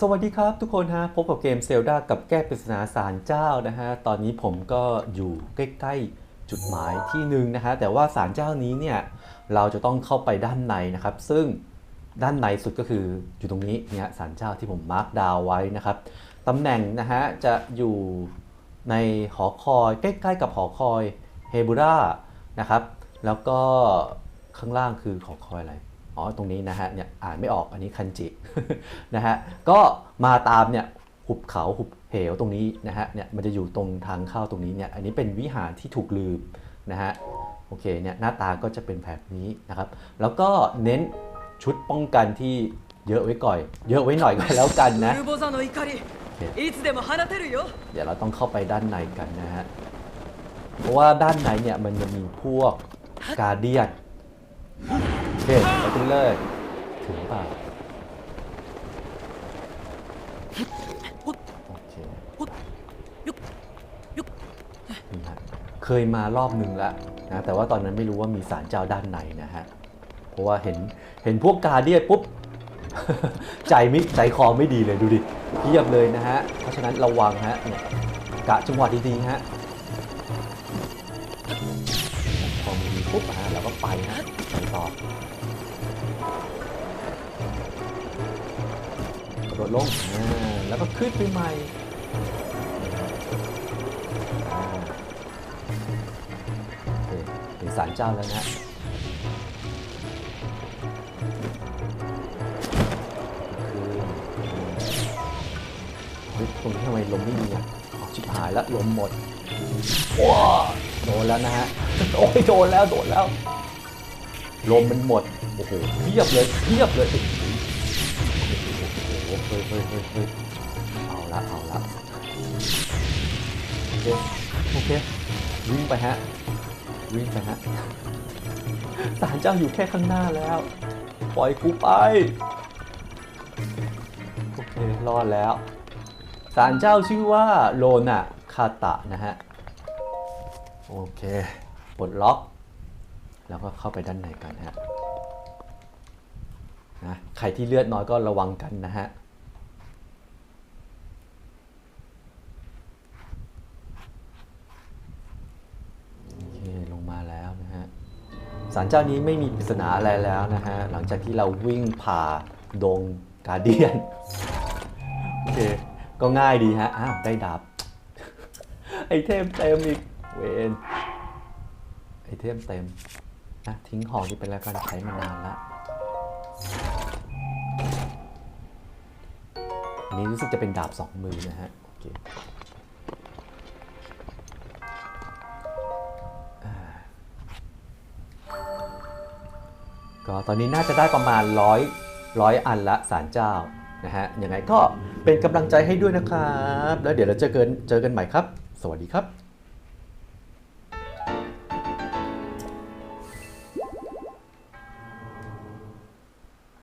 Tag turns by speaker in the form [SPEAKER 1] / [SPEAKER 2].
[SPEAKER 1] สวัสดีครับทุกคนฮะพบกับเกมเซลดากับแก้ปริศนาสารเจ้านะฮะตอนนี้ผมก็อยู่ใกล้ๆจุดหมายที่หนึ่งนะฮะแต่ว่าสารเจ้านี้เนี่ยเราจะต้องเข้าไปด้านในนะครับ ซึ่งด้านในสุดก็คืออยู่ตรงนี้เนี่ยสารเจ้าที่ผมมาร์กดาวไว้นะครับตำแหน่งนะฮะจะอยู่ในหอคอยใกล้ๆกับหอคอยเฮบูรานะครับแล้วก็ข้างล่างคือหอคอยอะไร อ๋อตรงนี้นะฮะเนี่ยอ่านไม่ออกอันนี้คันจินะฮะก็มาตามเนี่ยหุบเขาหุบเหวตรงนี้นะฮะเนี่ยมันจะอยู่ตรงทางเข้าตรงนี้เนี่ยอันนี้เป็นวิหารที่ถูกลืมนะฮะโอเคเนี่ยหน้าตาก็จะเป็นแบบนี้นะครับ แล้วก็เน้นชุดป้องกันที่เยอะไว้ก่อย เยอะไว้หน่อยก็แล้วกันนะเดี๋ยวเราต้องเข้าไปด้านในกันนะฮะเพราะว่าด้านในเนี่ยมันจะมีพวกกาเดียน โอเคไปกันเลยถึงเปล่าโอเคนี่ฮะเคยมารอบหนึ่งแล้วนะแต่ว่าตอนนั้นไม่รู้ว่ามีสารเจ้าด้านในนะฮะเพราะว่าเห็นเห็นพวกกาเดียปุ๊บ ใจไม่ใจคอไม่ดีเลยดูดิเพียบเลยนะฮะ เพราะฉะนั้นระวังฮะเนี่ยกะจังหวะดีๆฮะพอมีปุ๊บอะเราก็ไปฮะ ไปต่อกระโดดลงแล้วก็ขึ้นไปใหม่อ่าโอเคถึงศาลเจ้าแล้วนะฮ้ยตรงนี้ทำไมลมไม่มีอะอ๋อชิบหายแล้วลมหมดว้าโดนแล้วนะฮะ โอ้ยโดนแล้ว โดนแล้ว ลมมันหมด โอ้โหเพียบเลยเพียบเลยโอ้โหเฮ้ยเฮ้ยเฮ้ยเฮ้ยเอาละเอาละโอเคโอเควิ่งไปฮะวิ่งไปฮะศาลเจ้าอยู่แค่ข้างหน้าแล้ว ปล่อยกูไป โอเค รอดแล้วศาลเจ้าชื่อว่าโลนะคาตะนะฮะ โอเค ปลดล็อก แล้วก็เข้าไปด้านในกันฮะนะใครที่เลือดน้อยก็ระวังกันนะฮะโอเคลงมาแล้วนะฮะศาลเจ้านี้ไม่มีปริศนาอะไรแล้วนะฮะ หลังจากที่เราวิ่งผ่าดงกาเดียน โอเค ก็ง่ายดีฮะ อ้าว ได้ดาบ ไอเทมเต็มอีก เวนไอเทมเต็ม นะทิ้งของที่เป็นแล้วกันใช้มานานละอันนี้รู้สึกจะเป็นดาบสองมือนะฮะโอเคก็ตอนนี้น่าจะได้ประมาณร้อยร้อยอันละสารเจ้านะฮะยังไงก็เป็นกำลังใจให้ด้วยนะครับ แล้วเดี๋ยวเราเจอกันเจอกันใหม่ครับ สวัสดีครับ